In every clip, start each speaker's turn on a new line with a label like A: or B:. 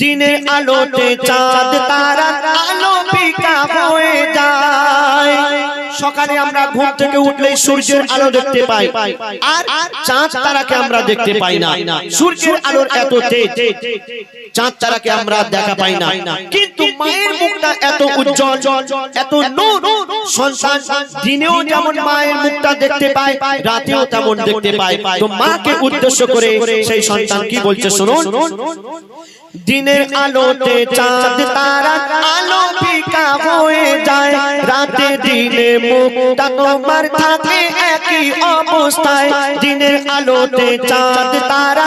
A: দিনের আলোতে চাঁদ তারা আলো পিকা হয়ে যায়। সকালে আমরা ঘুম থেকে উঠলে সূর্যের আলো দেখতে পাই। আর চাঁদ তারাকে আমরা দেখতে পাই না। সূর্যের আলোর এত তেজ। চাঁদ তারাকে আমরা দেখা পাই না। কিন্তু মায়ের মুখটা এত উজ্জ্বল এত নূর সন্তান দিনেও যেমন মায়ের মুখটা দেখতে পায় রাতেও তেমন দেখতে পায় তো মাকে উদ্দেশ্য করে সেই সন্তান কি বলছে শুনুন। দিনের আলোতে চাঁদ তারা আলো ফিকা হয়ে যায়। রাতে দিনে মুখটা তোমার থাকে একই অবস্থায়। দিনের আলোতে চাঁদ তারা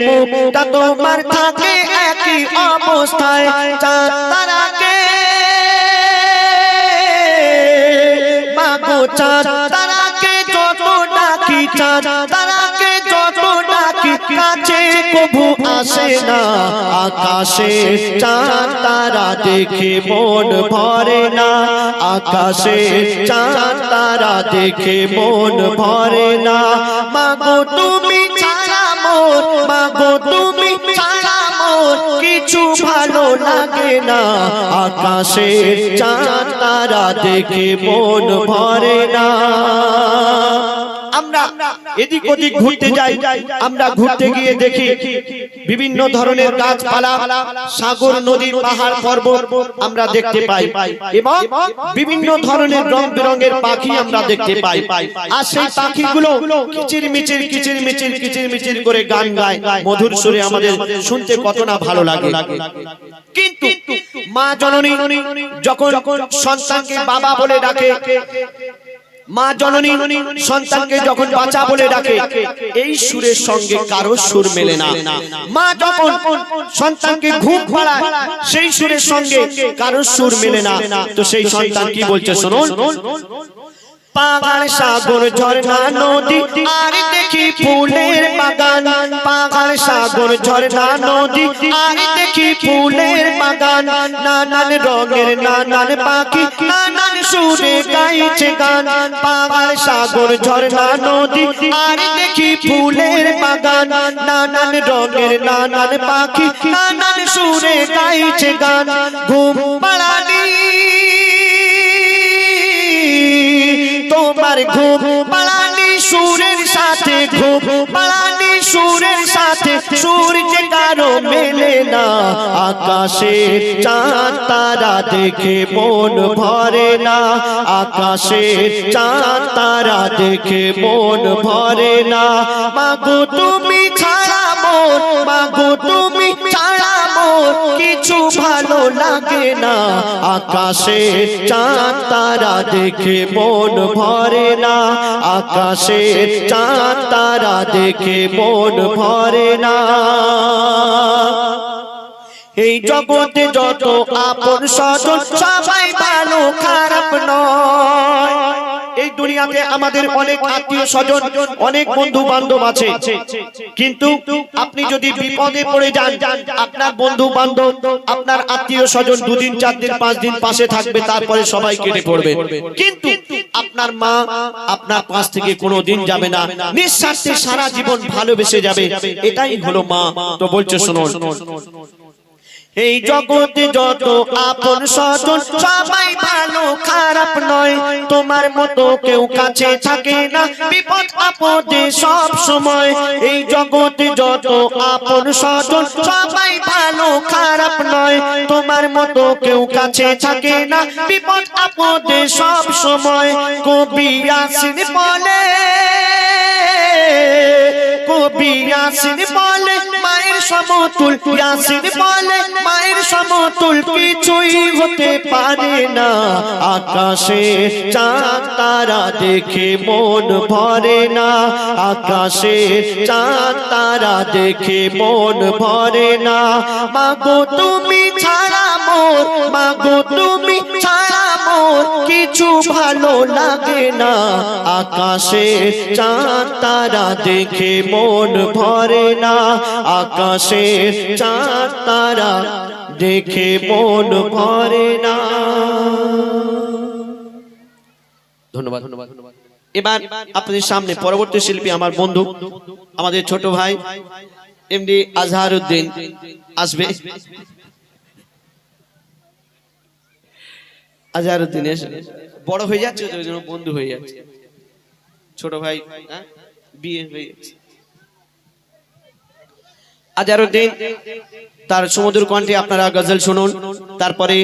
A: মুখটা তোমার থাকে একই অবস্থায়। চাঁদ মাগো চাঁদ। যত ডাকি চাঁদ। যত ডাকি কাছে কবু আসে না। আকাশে চাঁদ তারা দেখে মন ভরে না। আকাশে চাঁদ তারা দেখে মন ভরে না। মাগো তুমি মোর। মাগো, তুমি ছাড়া মোর। কিছু ভালো লাগে না। আকাশে চাঁদ, তারা দেখে মন ভরে না। এদিক ওদিক ঘুরতে যাই, আমরা ঘুরতে গিয়ে দেখি বিভিন্ন ধরনের গাছপালা, সাগর, নদী, পাহাড়, পর্বত আমরা দেখতে পাই। এবং বিভিন্ন ধরনের রং বেরঙের পাখি আমরা দেখতে পাই। আর সেই পাখিগুলো কিচির মিচির কিচির মিচির কিচির মিচির করে গান গায়। মধুর সুরে আমাদের শুনতে কত না ভালো লাগে। কিন্তু মা জননী যখন সন্তানকে বাবা বলে ডাকে মা জননী সন্তানকে যখন বাচ্চা বলে ডাকে, এই সুরের সঙ্গে কারও সুর মেলে না। মা যখন সন্তানকে ঘুম পাড়ায়, সেই সুরের সঙ্গে কারও সুর মেলে না। তো সেই সন্তান কি বলছে, শুনুন। পাহাড় সাগর, ঝর্ণা নদী, আর দেখি ফুলের বাগান। পাহাড় সাগর, ঝর্ণা নদী, আর দেখি ফুলের বাগান। নানান রঙের, নানান পাখি, নানান সুরে গাইছে গান পাহাড় সাগর ঝর্ণা নদী। আর দেখি ফুলের বাগান নানান রঙের নানান পাখি নানান সুরে গাইছে গান। ঘুম পাড়ানি। তোমার ঘুম পালানি সুরের সাথে ঘুম পালানি সুরের সাথে সূর্য কারও মেলে না। আকাশে চাঁদ, তারা দেখে মন ভরে না। আকাশে চাঁদ, তারা দেখে মন ভরে না। মাগো তুমি ছাড়া মোর মাগো তুমি ছাড়া কিছু ভালো লাগে না। আকাশে চাঁদ, তারা দেখে মন ভরে না। আকাশে চাঁদ, তারা দেখে মন ভরে না। এই জগতে যত আপন স্বজন সবাই ভালো, খারাপ এই দুনিয়াতে আমাদের অনেক আত্মীয় স্বজন, অনেক বন্ধু বান্ধব আছে। কিন্তু আপনি যদি বিপদে পড়ে যান, আপনার বন্ধু বান্ধব আপনার আত্মীয় স্বজন দুদিন, চার দিন, পাঁচ দিন পাশে থাকবে, তারপরে সবাই কেটে পড়বে। কিন্তু আপনার মা আপনার পাশ থেকে কোনো দিন যাবে না। নিঃস্বার্থে সারা জীবন ভালোবেসে যাবে। এটাই হলো মা। তো বলছে, শুনুন। এই জগতে যত আপন স্বজন, সবাই ভালো, খারাপ নয়। তোমার মতো কেউ কাছে থাকে না, বিপদ আপদে সব সময়। এই জগতে যত আপন স্বজন, সবাই ভালো, খারাপ নয়। তোমার মতো কেউ কাছে থাকে না, বিপদ আপদে সব সময়। কবি আসিন বলে, কবি ইয়াসিন বলে, মায়ের সমতুল ইয়াসিন বলে, মায়ের সমতুল কিছুই হতে পারে না। আকাশে চাঁদ, তারা দেখে মন ভরে না। আকাশে চাঁদ, তারা দেখে মন ভরে না। মাগো তুমি ছাড়া মোর, মাগো তুমি ছাড়া কিছু ভালো লাগে না। আকাশে চাঁদ, তারা দেখে মন ভরে না। আকাশে চাঁদ, তারা দেখে মন ভরে না। ধন্যবাদ ধন্যবাদ এবার আপনাদের সামনে পরবর্তী শিল্পী আমার বন্ধু, আমাদের ছোট ভাই এমডি আজহার উদ্দিন আসবে। এসে বড় হয়ে যাচ্ছে ওই জন্য বন্ধু হয়ে যাচ্ছে ছোট ভাই হ্যাঁ? বিয়ে হয়ে যাচ্ছে তার সমুদ্র কণ্ঠে আপনারা গজল শুনুন, তারপরে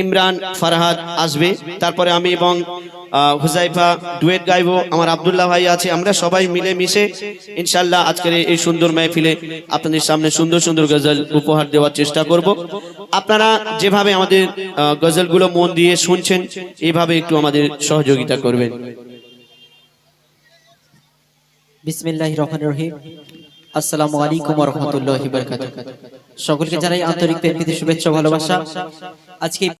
A: ইমরান, ফারহাদ আসবে। তারপরে আমি এবং হুজাইফা ডুয়েট গাইব, আমার আবদুল্লাহ ভাই আছে, আমরা সবাই মিলে মিশে ইনশাল্লাহ আজকের এই সুন্দর মেহফিলে আপনাদের সামনে সুন্দর সুন্দর গজল উপহার দেওয়ার চেষ্টা করব। আপনারা যেভাবে আমাদের গজলগুলো মন দিয়ে শুনছেন এভাবে একটু আমাদের সহযোগিতা করবেন।
B: সকলকে জানাই আন্তরিক শুভেচ্ছা ভালোবাসা। আজকে